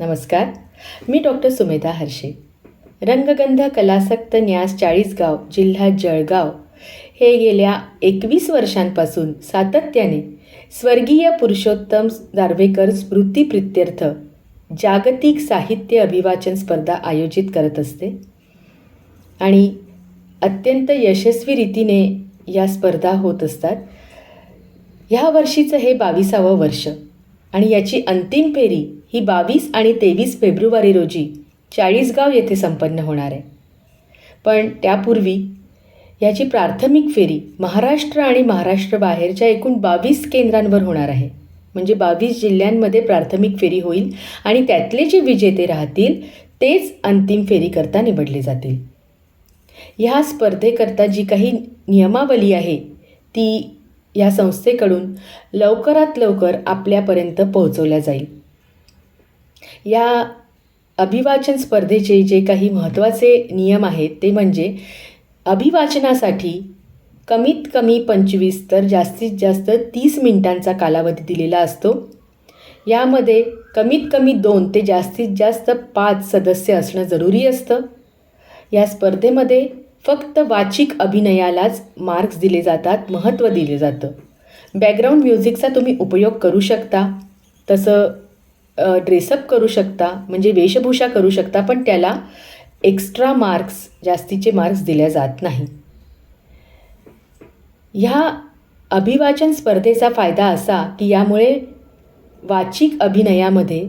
नमस्कार. मी डॉक्टर सुमेधा हर्षे. रंगगंध कलासक्त न्यास चाळीसगाव जिल्हा जळगाव. हे गेल्या एकवीस वर्षांपासून सातत्याने स्वर्गीय पुरुषोत्तम दार्वेकर स्मृतिप्रित्यर्थ जागतिक साहित्य अभिवाचन स्पर्धा आयोजित करत असते. आणि अत्यंत यशस्वी रीतीने या स्पर्धा होत असतात. ह्या वर्षीचं हे बावीसावं वर्ष आणि याची अंतिम फेरी ही बावीस आणि तेवीस फेब्रुवारी रोजी चाळीसगाव येथे संपन्न होणार आहे. पण त्यापूर्वी याची प्राथमिक फेरी महाराष्ट्र आणि महाराष्ट्राबाहेरच्या एकूण बावीस केंद्रांवर होणार आहे. म्हणजे बावीस जिल्ह्यांमध्ये प्राथमिक फेरी होईल आणि त्यातले जे विजेते राहतील तेच अंतिम फेरीकरता निवडले जातील. ह्या स्पर्धेकरता जी काही नियमावली आहे ती या संस्थेकडून लवकरात लवकर आपल्यापर्यंत पोहोचवल्या जाईल. या अभिवाचन स्पर्धेचे जे काही महत्त्वाचे नियम आहेत ते म्हणजे अभिवाचनासाठी कमीत कमी पंचवीस तर जास्तीत जास्त तीस मिनिटांचा कालावधी दिलेला असतो. यामध्ये कमीत कमी दोन ते जास्तीत जास्त पाच सदस्य असणं जरुरी असतं. या स्पर्धेमध्ये फक्त वाचिक अभिनयालाच मार्क्स दिले जातात महत्त्व दिले जातं. बॅकग्राऊंड म्युझिकचा तुम्ही उपयोग करू शकता. तसं ड्रेसअप करू शकता म्हणजे वेशभूषा करू शकता पण त्याला एक्स्ट्रा मार्क्स जास्तीचे मार्क्स दिल्या जात नाही. ह्या अभिवाचन स्पर्धेचा फायदा असा की यामुळे वाचिक अभिनयामध्ये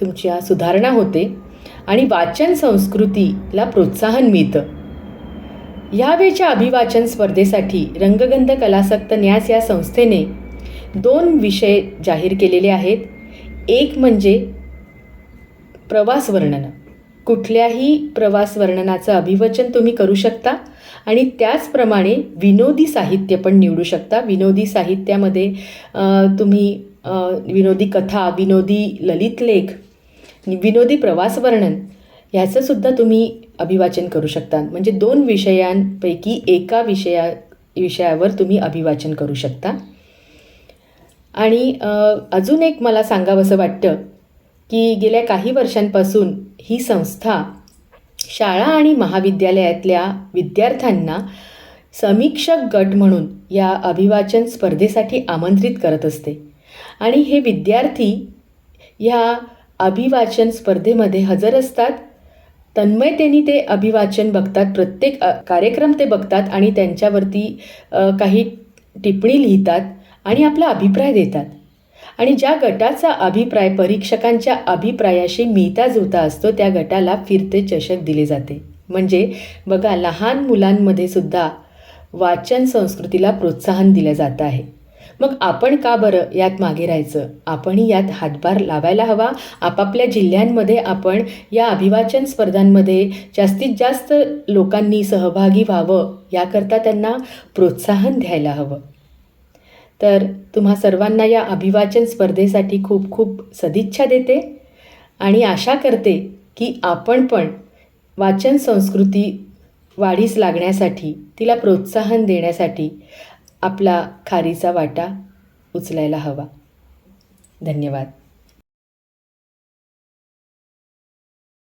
तुमच्या सुधारणा होते आणि वाचन संस्कृतीला प्रोत्साहन मिळतं. यावेळच्या अभिवाचन स्पर्धेसाठी रंगगंध कलासक्त न्यास या संस्थेने दोन विषय जाहीर केलेले आहेत. एक म्हणजे प्रवास वर्णन. कुठल्याही प्रवास वर्णनाचं अभिवचन तुम्ही करू शकता आणि त्याचप्रमाणे विनोदी साहित्य पण निवडू शकता. विनोदी साहित्यामध्ये तुम्ही विनोदी कथा विनोदी ललित लेख विनोदी प्रवास वर्णन ह्याचंसुद्धा तुम्ही अभिवाचन करू शकता. म्हणजे दोन विषयांपैकी एका विषया विषयावर तुम्ही अभिवाचन करू शकता. आणि अजून एक मला सांगावंसं वाटतं की गेल्या काही वर्षांपासून ही संस्था शाळा आणि महाविद्यालयातल्या विद्यार्थ्यांना समीक्षक गट म्हणून या अभिवाचन स्पर्धेसाठी आमंत्रित करत असते. आणि हे विद्यार्थी ह्या अभिवाचन स्पर्धेमध्ये हजर असतात. तन्मयतेने ते अभिवाचन बघतात प्रत्येक कार्यक्रम ते बघतात आणि त्यांच्यावरती काही टिप्पणी लिहितात. आणि आपला अभिप्राय देतात. आणि ज्या गटाचा अभिप्राय परीक्षकांच्या अभिप्रायाशी मिळता जुळता असतो त्या गटाला फिरते चषक दिले जाते. म्हणजे बघा लहान मुलांमध्ये सुद्धा वाचन संस्कृतीला प्रोत्साहन दिलं जातं आहे. मग आपण का बरं यात मागे राहायचं? आपणही यात हातभार लावायला हवा. आपापल्या जिल्ह्यांमध्ये आपण या अभिवाचन स्पर्धांमध्ये जास्तीत जास्त लोकांनी सहभागी व्हावं याकरता त्यांना प्रोत्साहन द्यायला हवं. तर तुम्हा सर्वांना या अभिवाचन स्पर्धेसाठी खूप खूप सदिच्छा देते. आणि आशा करते की आपण पण वाचन संस्कृती वाढीस लागण्यासाठी तिला प्रोत्साहन देण्यासाठी आपला खारीचा वाटा उचलायला हवा. धन्यवाद.